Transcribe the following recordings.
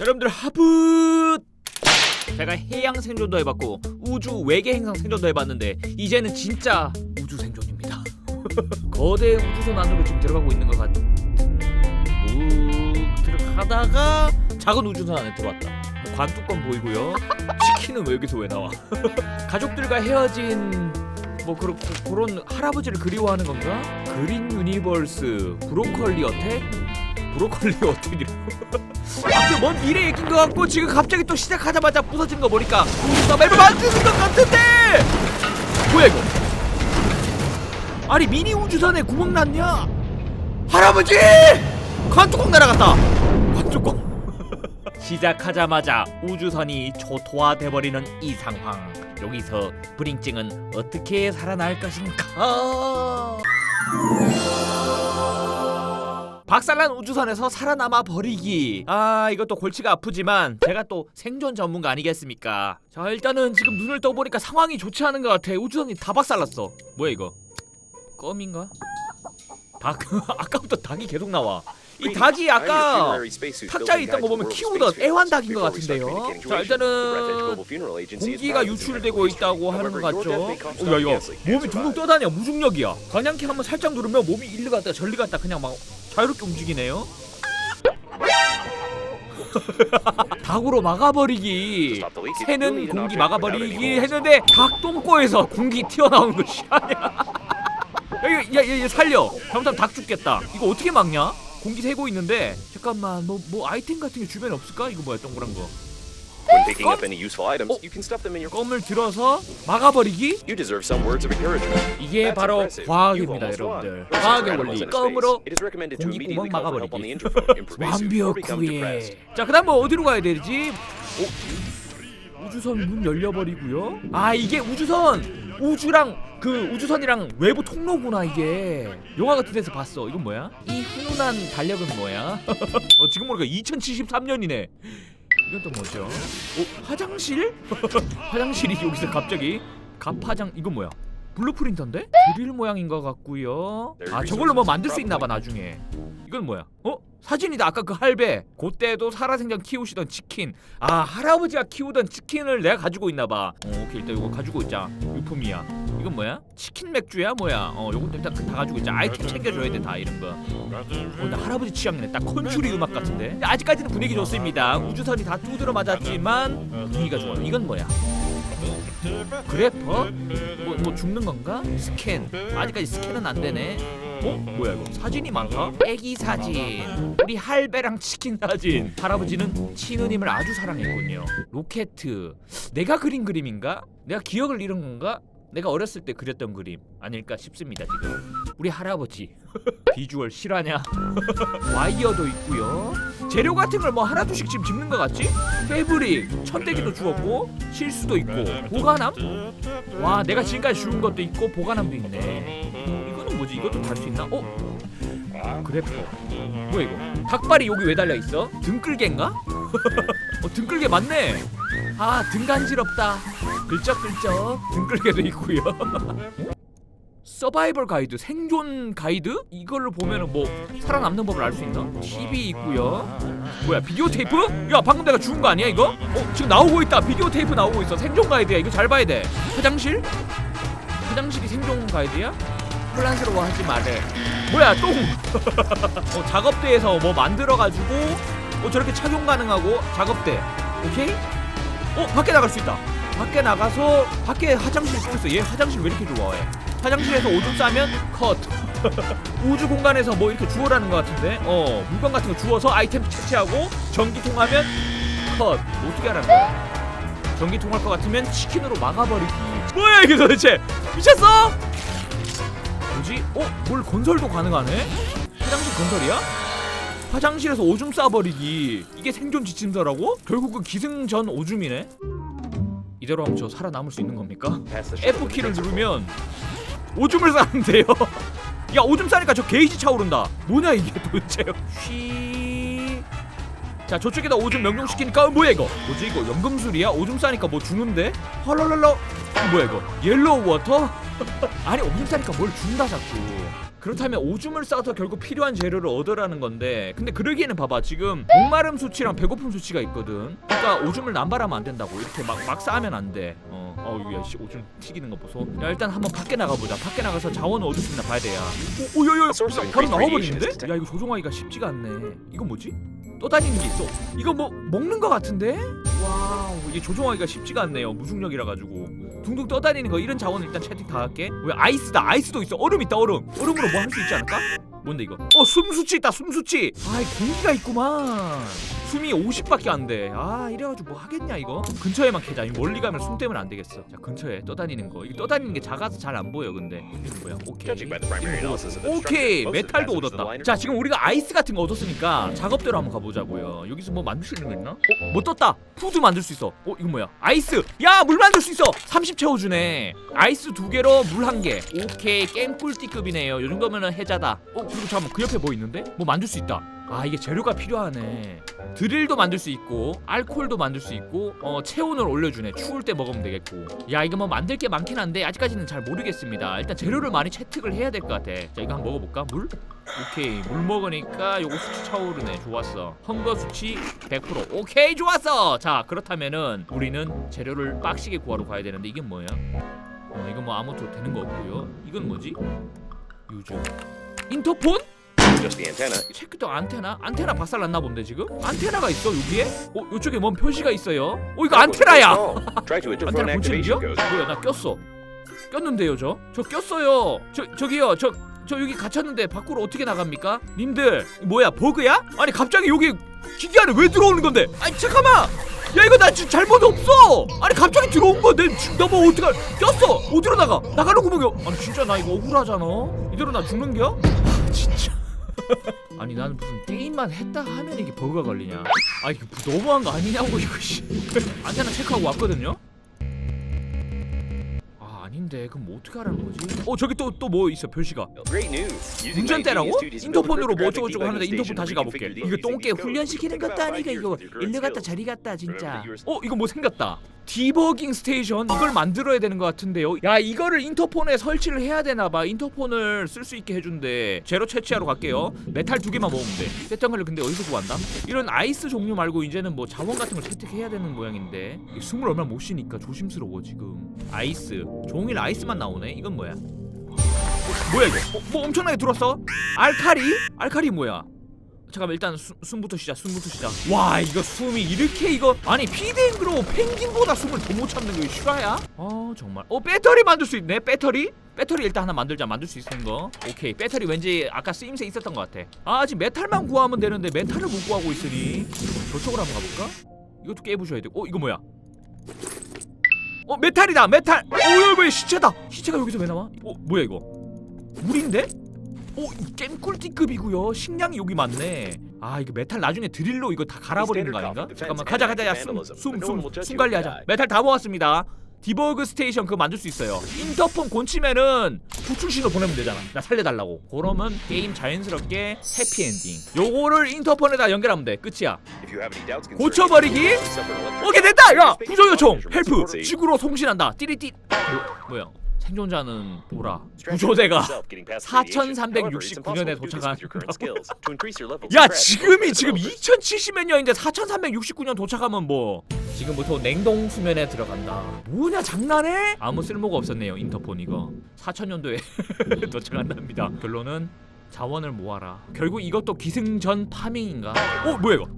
여러분들 하부 제가 해양 생존도 해봤고 우주 외계 행성 생존도 해봤는데 이제는 진짜 우주 생존입니다. 거대 우주선 안으로 지금 들어가고 있는 것 같은 뭐 들어가다가 작은 우주선 안에 들어왔다. 관뚜껑 보이고요. 치킨은 왜 여기서 왜 나와? 가족들과 헤어진 뭐 그런 그런 할아버지를 그리워하는 건가? 그린 유니버스 브로콜리 어택? 브로콜리 어택이라고? 먼 미래 얘기인 것 같고 지금 갑자기 또 시작하자마자 부서지는 거 보니까 맵을 만드는 것 같은데! 뭐야 이거? 아니 미니 우주선에 구멍 났냐? 할아버지! 관뚜껑 날아갔다! 관뚜껑. 시작하자마자 우주선이 초토화돼 버리는 이 상황. 여기서 브링찡은 어떻게 살아날 것인가 박살난 우주선에서 살아남아 버리기. 아 이것도 골치가 아프지만 제가 또 생존 전문가 아니겠습니까? 자 일단은 지금 눈을 떠보니까 상황이 좋지 않은 것 같아. 우주선이 다 박살났어. 뭐야 이거? 껌인가? 닭 아까부터 닭이 계속 나와. 이 닭이 아까 탁자에 있던 거 보면 키우던 애완닭인 것 같은데요. 자 일단은 공기가 유출되고 있다고 하는 것 같죠. 어, 야 이거 몸이 둥둥 떠다녀 무중력이야. 방향키 한번 살짝 누르면 몸이 일리 갔다 절리 갔다 그냥 막 자유롭게 움직이네요. 닭으로 막아버리기. 새는 공기 막아버리기 했는데 닭 똥꼬에서 공기 튀어나오는 거 시아냐? 야야야 살려. 잘못하면 닭 죽겠다. 이거 어떻게 막냐? 공기 새고 있는데 잠깐만 뭐뭐 아이템 같은 게 주변에 없을까? 이거 뭐야 동그란 거. When picking up any useful items, Oh. you can stuff them in your. 껌을 들어서 막아버리기? You deserve some words of encouragement. 이게 That's 바로 impressive. You've 과학입니다, almost. 여러분들. 과학의 원리. animal's in space, 껌으로 it is recommended to 공기 immediately 구멍 call for help on the 막아버리기. interphone in pervasive or become depressed. 완벽후에. 자, 그다음 뭐 어디로 가야 되지? 어? 우주선 문 열려버리고요. 아, 이게 우주선 우주랑 그 우주선이랑 외부 통로구나 이게. 영화 같은 데서 봤어. 이건 뭐야? 이 훈훈한 달력은 뭐야? 어, 지금 보니까 2073년이네. 이건 또 뭐죠? 어, 화장실? 화장실이 여기서 갑자기 갑화장 이건 뭐야? 블루프린터인데? 드릴 모양인 것 같고요. 아 저걸로 뭐 만들 수 있나봐 나중에. 이건 뭐야? 어? 사진이다 아까 그 할배. 그때도 살아생전 키우시던 치킨. 아 할아버지가 키우던 치킨을 내가 가지고 있나봐. 어 오케이 일단 이거 가지고 있자. 유품이야. 이건 뭐야? 치킨 맥주야 뭐야? 어 요것도 일단 다 가지고 있자. 아이템 챙겨줘야 돼 다 이런 거. 어, 나 할아버지 취향이네. 딱 컨츄리 음악 같은데. 아직까지는 분위기 좋습니다. 우주선이 다 두드러 맞았지만 분위기가 좋아요. 이건 뭐야? 그래퍼? 뭐, 뭐 죽는 건가? 스캔. 아직까지 스캔은 안 되네. 어? 뭐야 이거? 사진이 많다? 애기 사진. 우리 할배랑 치킨 사진. 할아버지는 친누님을 아주 사랑했군요. 로켓. 내가 그린 그림인가? 내가 기억을 잃은 건가? 내가 어렸을 때 그렸던 그림 아닐까 싶습니다 지금. 우리 할아버지. 비주얼 실화냐? 와이어도 있고요. 재료 같은 걸 뭐 하나둘씩 지금 집는 것 같지? 패브릭, 천대기도 주었고 실수도 있고 보관함? 와 내가 지금까지 주운 것도 있고 보관함도 있네. 이거는 뭐지? 이것도 달 수 있나? 어? 그래퍼. 뭐야 이거? 닭발이 여기 왜 달려 있어? 등끌개인가? 어 등끌개 맞네. 아 등 간지럽다. 글쩍글쩍 등끌개도 있고요. 서바이벌 가이드, 생존 가이드? 이걸로 보면은 뭐 살아남는 법을 알 수 있나? TV 있고요. 뭐야 비디오 테이프? 야 방금 내가 주운 거 아니야 이거? 어 지금 나오고 있다. 비디오 테이프 나오고 있어. 생존 가이드야. 이거 잘 봐야 돼. 화장실? 화장실이 생존 가이드야? 혼란스러워하지 말래. 뭐야 똥? 어, 작업대에서 뭐 만들어가지고 어 저렇게 착용 가능하고 작업대. 오케이? 어 밖에 나갈 수 있다. 밖에 나가서 밖에 화장실 또 있어. 얘 화장실 왜 이렇게 좋아해? 화장실에서 오줌 싸면 컷. 우주 공간에서 뭐 이렇게 주워라는 것 같은데. 어 물건 같은 거 주워서 아이템 채취하고 전기 통 하면 컷. 어떻게 하라는 거야? 전기 통 할 것 같으면 치킨으로 막아버리기. 뭐야 이게 도대체? 미쳤어? 뭐지? 어? 뭘 건설도 가능하네? 화장실 건설이야? 화장실에서 오줌 싸버리기 이게 생존 지침서라고? 결국은 기승전 오줌이네? 이대로 하면 저 살아남을 수 있는 겁니까? Pass the ship F with the 키를 principal. 누르면 오줌을 싸는데요. 야 오줌 싸니까 저 게이지 차오른다. 뭐냐 이게 도대체? 쉬. 자 저쪽에다 오줌 명령시키니까 어, 뭐야 이거? 뭐지 이거 연금술이야? 오줌 싸니까 뭐 주는데? 헐랄랄라. 뭐야 이거? 옐로우 워터? 아니 싸니까 뭘 준다 자꾸. 그렇다면 오줌을 싸서 결국 필요한 재료를 얻으라는 건데 근데 그러기에는 봐봐 지금 목마름 수치랑 배고픔 수치가 있거든. 그러니까 오줌을 남발하면 안 된다고. 이렇게 막, 막 싸면 안돼. 어, 어우 야 씨, 오줌 튀기는 거 보소. 야 일단 한번 밖에 나가보자. 밖에 나가서 자원을 얻을 수 있나 봐야 돼야. 오, 오, 야, 야, Source of 바로 나와버리는데? 야 이거 조종하기가 쉽지가 않네. 이건 뭐지? 떠다니는 게 있어. 이거 뭐 먹는 거 같은데? 와우 이게 조종하기가 쉽지가 않네요. 무중력이라 가지고 둥둥 떠다니는 거 이런 자원을 일단 채팅 다 할게. 왜 아이스다? 아이스도 있어. 얼음 있다 얼음. 얼음으로 뭐 할 수 있지 않을까? 뭔데 이거? 어 숨수치 있다 숨수치. 아이 공기가 있구만 숨이 50밖에 안 돼 아 이래가지고 뭐 하겠냐 이거? 근처에만 캐자. 이거 멀리 가면 숨 때문에 안 되겠어. 자 근처에 떠다니는 거. 이거 떠다니는 게 작아서 잘 안 보여 근데. 이거 뭐야? 오케이. 오케이. 메탈도 얻었다. 자 지금 우리가 아이스 같은 거 얻었으니까 작업대로 한번 가보자고요. 여기서 뭐 만들 수 있는 거 있나? 어? 뭐 떴다. 푸드 만들 수 있어. 어 이건 뭐야? 아이스. 야 물 만들 수 있어. 30 채워주네. 아이스 두 개로 물 한 개. 오케이. 게임 꿀띠급이네요. 요 정도면은 해자다. 어 그리고 잠깐만. 그 옆에 뭐 있는데? 뭐 만들 수 있다 아 이게 재료가 필요하네. 드릴도 만들 수 있고 알콜도 만들 수 있고 어 체온을 올려주네. 추울 때 먹으면 되겠고. 야 이거 뭐 만들 게 많긴 한데 아직까지는 잘 모르겠습니다. 일단 재료를 많이 채택을 해야 될 것 같아. 자 이거 한번 먹어볼까? 물? 오케이. 물 먹으니까 요거 수치 차오르네. 좋았어. 헝거 수치 100% 오케이 좋았어! 자 그렇다면은 우리는 재료를 빡시게 구하러 가야 되는데 이게 뭐야? 어 이건 뭐 아무것도 되는 거 없고요. 이건 뭐지? 유저 인터폰? Just the antenna. 체크도 안테나? 안테나 박살났나 본데 지금? 안테나가 있어 여기에? 어 요쪽에 뭔 표시가 있어요? 어 이거 안테나야! 안테나 code. 뭐야 나 꼈어 꼈는데요 저? 저 꼈어요 저, 저기요 저, 저 여기 갇혔는데 밖으로 어떻게 나갑니까? 님들 뭐야 버그야? 아니 갑자기 여기 기계 안에 왜 들어오는 건데? 아니 잠깐만 야 이거 나 지금 잘못 없어 아니 갑자기 들어온 건데 나뭐 어떡할 꼈어 어디로 나가 나가는 구멍이 아니 진짜 나 이거 억울하잖아 이대로 나 죽는겨? 아 진짜 아니 나는 무슨 게임만 했다 하면 이게 버그가 걸리냐 아 이거 너무한 거 아니냐고 이거 씨 안테나 체크하고 왔거든요 아 아닌데 그럼 뭐 어떻게 하라는 거지? 어 저기 또 또 뭐 있어 표시가 운전대라고? 19 duties of 인터폰으로 뭐 어쩌고저쩌고 하는데 인터폰 다시 가볼게 이거 똥개. 훈련시키는 것도 아니고 이거 일리 갔다. 저리 갔다 진짜 어 이거 뭐 생겼다 디버깅 스테이션 이걸 만들어야 되는 것 같은데요. 야 이거를 인터폰에 설치를 해야 되나봐. 인터폰을 쓸 수 있게 해준대. 제로 채취하러 갈게요. 메탈 두 개만 모으면 돼. 쇠덩이를 근데 어디서 구한다? 이런 아이스 종류 말고 이제는 뭐 자원 같은 걸 채택해야 되는 모양인데. 숨을 얼마 못 쉬니까 조심스러워 지금. 아이스. 종일 아이스만 나오네. 이건 뭐야? 뭐야 이거? 어, 뭐 엄청나게 들었어? 알카리? 알카리 뭐야? 잠깐만 일단 숨, 숨부터 시작 숨부터 시작 와 이거 숨이 이렇게 이거 아니 피드앵그로 펭귄보다 숨을 더 못 참는 거 실화야? 아 정말 어 배터리 만들 수 있네 배터리? 배터리 일단 하나 만들자 만들 수 있는 거 오케이 배터리 왠지 아까 쓰임새 있었던 것 같아 아 지금 메탈만 구하면 되는데 메탈을 못 구하고 있으니 저쪽으로 한번 가볼까? 이것도 깨부셔야 돼어 이거 뭐야 어 메탈이다 메탈 어 뭐야 시체다 시체가 여기서 왜 나와? 어 뭐야 이거 물인데? 오, 깸 꿀띠급이고요. 식량이 여기 많네. 아, 이거 메탈 나중에 드릴로 이거 다 갈아버리는 거 아닌가? 잠깐만, 가자, 가자, 야, 숨, 숨, 숨, 숨 관리하자. 메탈 다 모았습니다. 디버그 스테이션 그거 만들 수 있어요. 인터폰 곤치면은 구출 신호 보내면 되잖아. 나 살려달라고. 그러면 게임 자연스럽게 해피엔딩. 요거를 인터폰에다 연결하면 돼. 끝이야. 고쳐버리기? 오케이 됐다. 야, 구조 요청. 헬프. 지구로 송신한다. 띠리띠. 뭐, 뭐야? 생존자는 보라. 구조대가 yourself getting past radiation. However, it's 4369 년에 impossible to do this 도착한 야 지금이 지금 developers 2070몇 년인데 4369년 도착하면 뭐 지금부터 냉동 수면에 들어간다 뭐냐 장난해? 아무 쓸모가 없었네요 인터폰 이거 4000년도에 도착한답니다 결론은 자원을 모아라 결국 이것도 기승전 파밍인가? 어 뭐야 이거 야,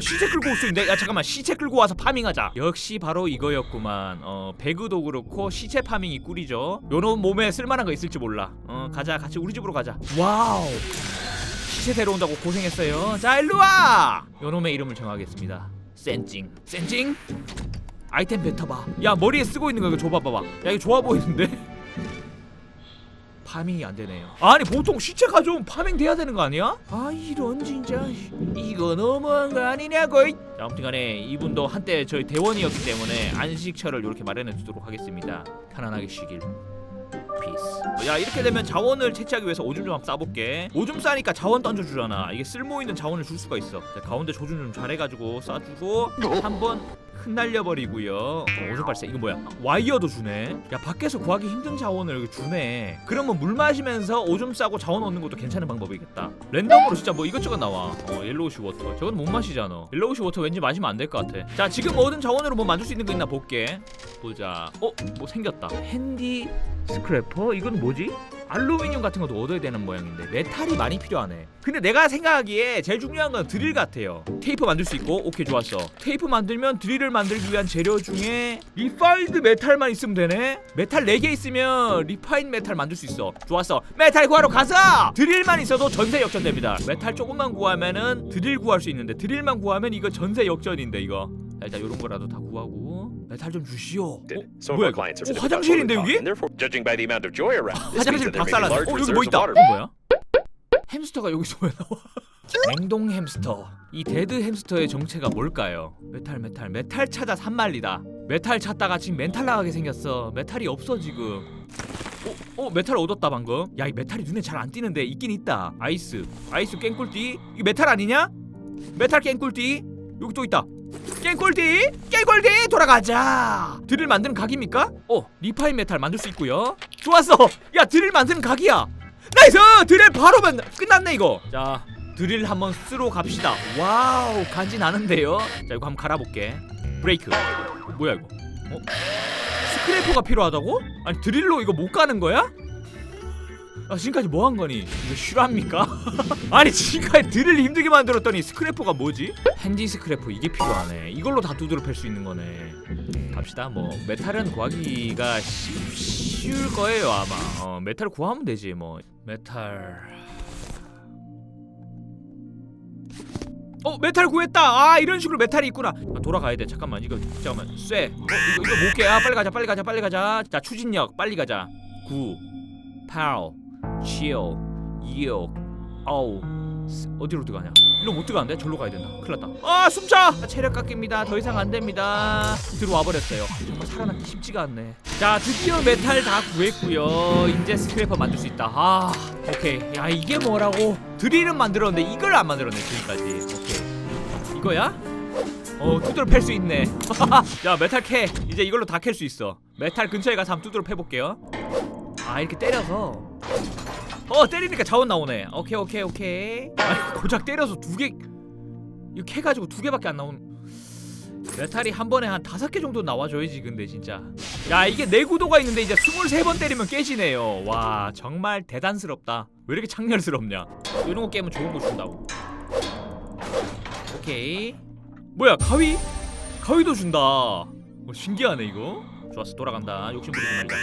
시체 끌고 올 수 있는데? 야 잠깐만. 시체 끌고 와서 파밍하자. 역시 바로 이거였구만. 어 배그도 그렇고 시체 파밍이 꿀이죠. 요런 몸에 쓸만한 거 있을지 몰라. 어 가자 같이 우리 집으로 가자. 와우. 시체 데려온다고 고생했어요. 자 일로와! 요놈의 이름을 정하겠습니다. 센징. 센징? 아이템 뱉어봐. 야 머리에 쓰고 있는 거 이거 줘봐 봐봐. 야 이거 좋아 보이는데 파밍이 안 되네요. 아니 보통 시체 가져오면 파밍 돼야 되는 거 아니야? 아 이런 진짜 이거 너무한 거 아니냐고. 자, 아무튼간에 이분도 한때 저희 대원이었기 때문에 안식처를 이렇게 마련해 두도록 하겠습니다. 편안하게 쉬길. 피스. 야 이렇게 되면 자원을 채취하기 위해서 오줌 좀 한번 싸볼게. 오줌 싸니까 자원 던져주잖아. 이게 쓸모 있는 자원을 줄 수가 있어. 자, 가운데 조준 좀 잘해가지고 쏴주고 한 번 흩날려 버리고요. 어, 오줌 발사. 이거 뭐야? 와이어도 주네. 야 밖에서 구하기 힘든 자원을 주네. 그러면 물 마시면서 오줌 싸고 자원 얻는 것도 괜찮은 방법이겠다. 랜덤으로 진짜 뭐 이것저것 나와. 어 옐로우시 워터. 저건 못 마시잖아. 옐로우시 워터 왠지 마시면 안 될 것 같아. 자 지금 얻은 자원으로 뭐 만들 수 있는 거 있나 볼게. 보자. 어? 뭐 생겼다. 핸디 스크래퍼? 이건 뭐지? 알루미늄 같은 것도 얻어야 되는 모양인데 메탈이 많이 필요하네. 근데 내가 생각하기에 제일 중요한 건 드릴 같아요. 테이프 만들 수 있고 오케이 좋았어. 테이프 만들면 드릴을 만들기 위한 재료 중에 리파인드 메탈만 있으면 되네? 메탈 4개 있으면 리파인 메탈 만들 수 있어. 좋았어. 메탈 구하러 가자! 드릴만 있어도 전세 역전됩니다. 메탈 조금만 구하면은 드릴 구할 수 있는데 드릴만 구하면 이거 전세 역전인데 이거. 자 일단 요런 거라도 다 구하고 메탈 좀 주시오 어? Some of 뭐야 이거 어, 화장실인데 여기? 화장실 large 어 여기 뭐 있다. 이건 뭐야? 햄스터가 여기서 왜 나와? 냉동 햄스터. 이 데드 햄스터의 정체가 뭘까요? 메탈 메탈 메탈 찾아 산말리다. 메탈 찾다가 지금 멘탈 나가게 생겼어. 메탈이 없어 지금. 어, 어 메탈 얻었다 방금. 야 이 메탈이 눈에 잘 안 띄는데 있긴 있다. 아이스, 아이스 깽꿀띠. 이게 메탈 아니냐? 메탈 깽꿀띠. 여기 또 있다. 깽꿀띠, 깽꿀띠 돌아가자. 드릴 만드는 각입니까? 어 리파인 메탈 만들 수 있고요. 좋았어. 야 드릴 만드는 각이야. 나이스 드릴 바로 만 끝났네 이거. 자 드릴 한번 쓰러 갑시다. 와우 간지 나는데요. 자 이거 한번 갈아볼게. 브레이크. 뭐야 이거? 어? 스크래퍼가 필요하다고? 아니 드릴로 이거 못 가는 거야? 아 지금까지 뭐 한 거니? 이거 실화입니까? 아니 지금까지 드릴 힘들게 만들었더니 스크래퍼가 뭐지? 핸디 스크래퍼 이게 필요하네. 이걸로 다 두드러 팰수 있는 거네. 갑시다. 뭐 메탈은 구하기가 쉬, 쉬울 거예요 아마. 어 메탈 구하면 되지 뭐. 메탈. 어 메탈 구했다. 아 이런 식으로 메탈이 있구나. 아, 돌아가야 돼. 잠깐만 이거 잠깐만 쇠. 어, 이거 이거 못 깨. 아 빨리 가자 빨리 가자 빨리 가자. 자 추진력 빨리 가자. 9 8 7 6 아우 어디로 들어가냐? 일로 못 들어가는데? 절로 가야 된다. 큰일 났다. 아 숨차! 아, 체력 깎입니다. 더 이상 안 됩니다. 들어와 버렸어요. 정말 살아남기 쉽지가 않네. 자 드디어 메탈 다 구했고요. 이제 스크래퍼 만들 수 있다. 아 오케이. 야 이게 뭐라고? 드릴은 만들었는데 이걸 안 만들었네 지금까지. 오케이. 이거야? 어 두드러 팰수 있네. 야 메탈 캐. 이제 이걸로 다 캘 수 있어. 메탈 근처에 가서 한번 두드러 패볼게요. 아 이렇게 때려서 어 때리니까 자원 나오네. 오케이 오케이 오케이. 아니 고작 때려서 두개 이거 캐가지고 두 개밖에 안 나오는 메탈이 한 번에 한 다섯 개 정도 나와줘야지 근데 진짜. 야 이게 내구도가 있는데 이제 23번 때리면 깨지네요. 와 정말 대단스럽다. 왜 이렇게 창렬스럽냐? 이런 거 깨면 좋은 거 준다고. 오케이. 뭐야 가위? 가위도 준다. 뭐 신기하네 이거 좋았어. 돌아간다. 욕심 부리지 말자.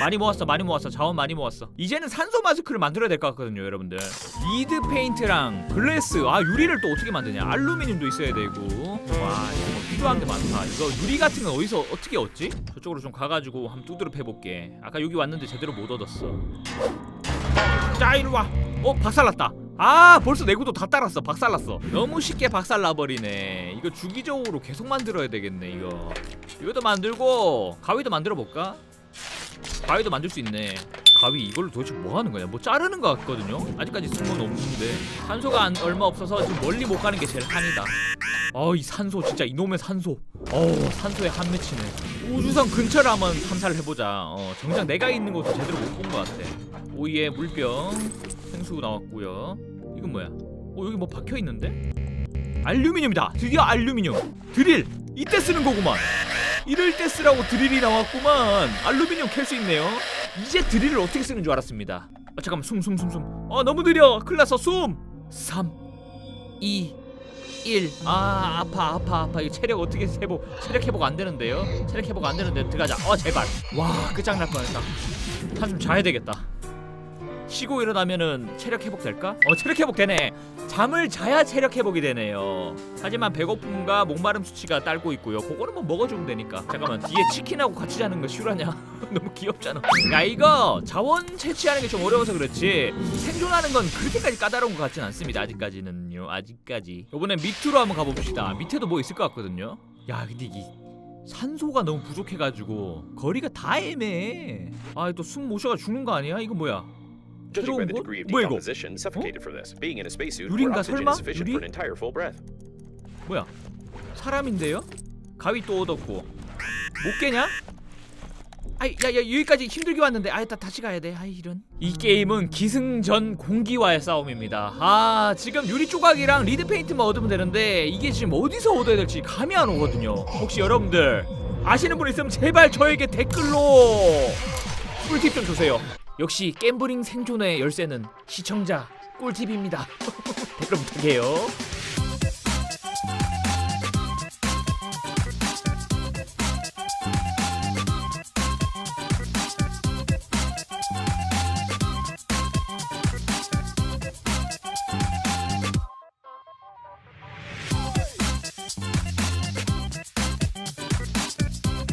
많이 모았어 많이 모았어. 자원 많이 모았어. 이제는 산소 마스크를 만들어야 될 것 같거든요 여러분들. 리드 페인트랑 글래스. 아 유리를 또 어떻게 만드냐? 알루미늄도 있어야 되고. 와 이거 뭐 필요한 게 많다. 이거 유리 같은 건 어디서 어떻게 얻지? 저쪽으로 좀 가가지고 한번 두드려 패볼게. 아까 여기 왔는데 제대로 못 얻었어. 자 이리 와 어 박살났다 아 벌써 내구도 다 따랐어 박살났어 너무 쉽게 박살나버리네 이거 주기적으로 계속 만들어야 되겠네 이거 이것도 만들고 가위도 만들어 볼까? 가위도 만들 수 있네. 가위 이걸로 도대체 뭐 하는 거냐? 뭐 자르는 거 같거든요. 아직까지 쓴 건 없는데 산소가 안, 얼마 없어서 지금 멀리 못 가는 게 제일 한이다. 어이 산소 진짜 이놈의 산소. 어우 산소에 한 맺히네. 우주선 근처를 한번 탐사를 해보자. 어 정작 내가 있는 곳을 제대로 못 본 것 같아. 오이에 물병 생수 나왔고요. 이건 뭐야? 어 여기 뭐 박혀 있는데? 알루미늄이다. 드디어 알루미늄. 드릴 이때 쓰는 거구만. 이럴 때 쓰라고 드릴이 나왔구만. 알루미늄 캘 수 있네요. 이제 드릴을 어떻게 쓰는 줄 알았습니다. 아, 잠깐만 숨 숨 숨 숨. 아 너무 느려. 큰일 났어 숨. 3 2 1. 아 아파 아파 아파. 이 체력 어떻게 회복? 체력 회복 안 되는데요? 체력 회복 안 되는데 들어가자. 어 제발. 와 끝장날 뻔했다. 한숨 자야 되겠다. 쉬고 일어나면은 체력 회복 될까? 어 체력 회복 되네. 잠을 자야 체력 회복이 되네요. 하지만 배고픔과 목마름 수치가 딸고 있고요. 그거는 뭐 먹어주면 되니까. 잠깐만 뒤에 치킨하고 같이 자는 거 실화냐? 너무 귀엽잖아. 야 이거 자원 채취하는 게 좀 어려워서 그렇지 생존하는 건 그렇게까지 까다로운 것 같진 않습니다. 아직까지는요. 아직까지. 이번엔 밑으로 한번 가봅시다. 밑에도 뭐 있을 것 같거든요. 야 근데 이 산소가 너무 부족해가지고 거리가 다 애매해. 아또 숨 못 쉬어가 죽는 거 아니야? 이거 뭐야? Judging by the 곳? degree of 뭐야 이거? decomposition, suffocated for this. Being in a spacesuit, 유리인가, where oxygen 설마? is sufficient 유리? for an entire full breath. 뭐야? 사람인데요? 가위 또 얻었고 못 깨냐? 아이 야야 여기까지 힘들게 왔는데 아이 다 다시 가야 돼 아이 이런 이 게임은 기승전 공기와의 싸움입니다 아 지금 유리 조각이랑 리드 페인트만 얻으면 되는데 이게 지금 어디서 얻어야 될지 감이 안 오거든요 혹시 여러분들 아시는 분 있으면 제발 저에게 댓글로 꿀팁 좀 주세요 역시 갬블링 생존의 열쇠는 시청자 꿀팁입니다. 댓글 부탁해요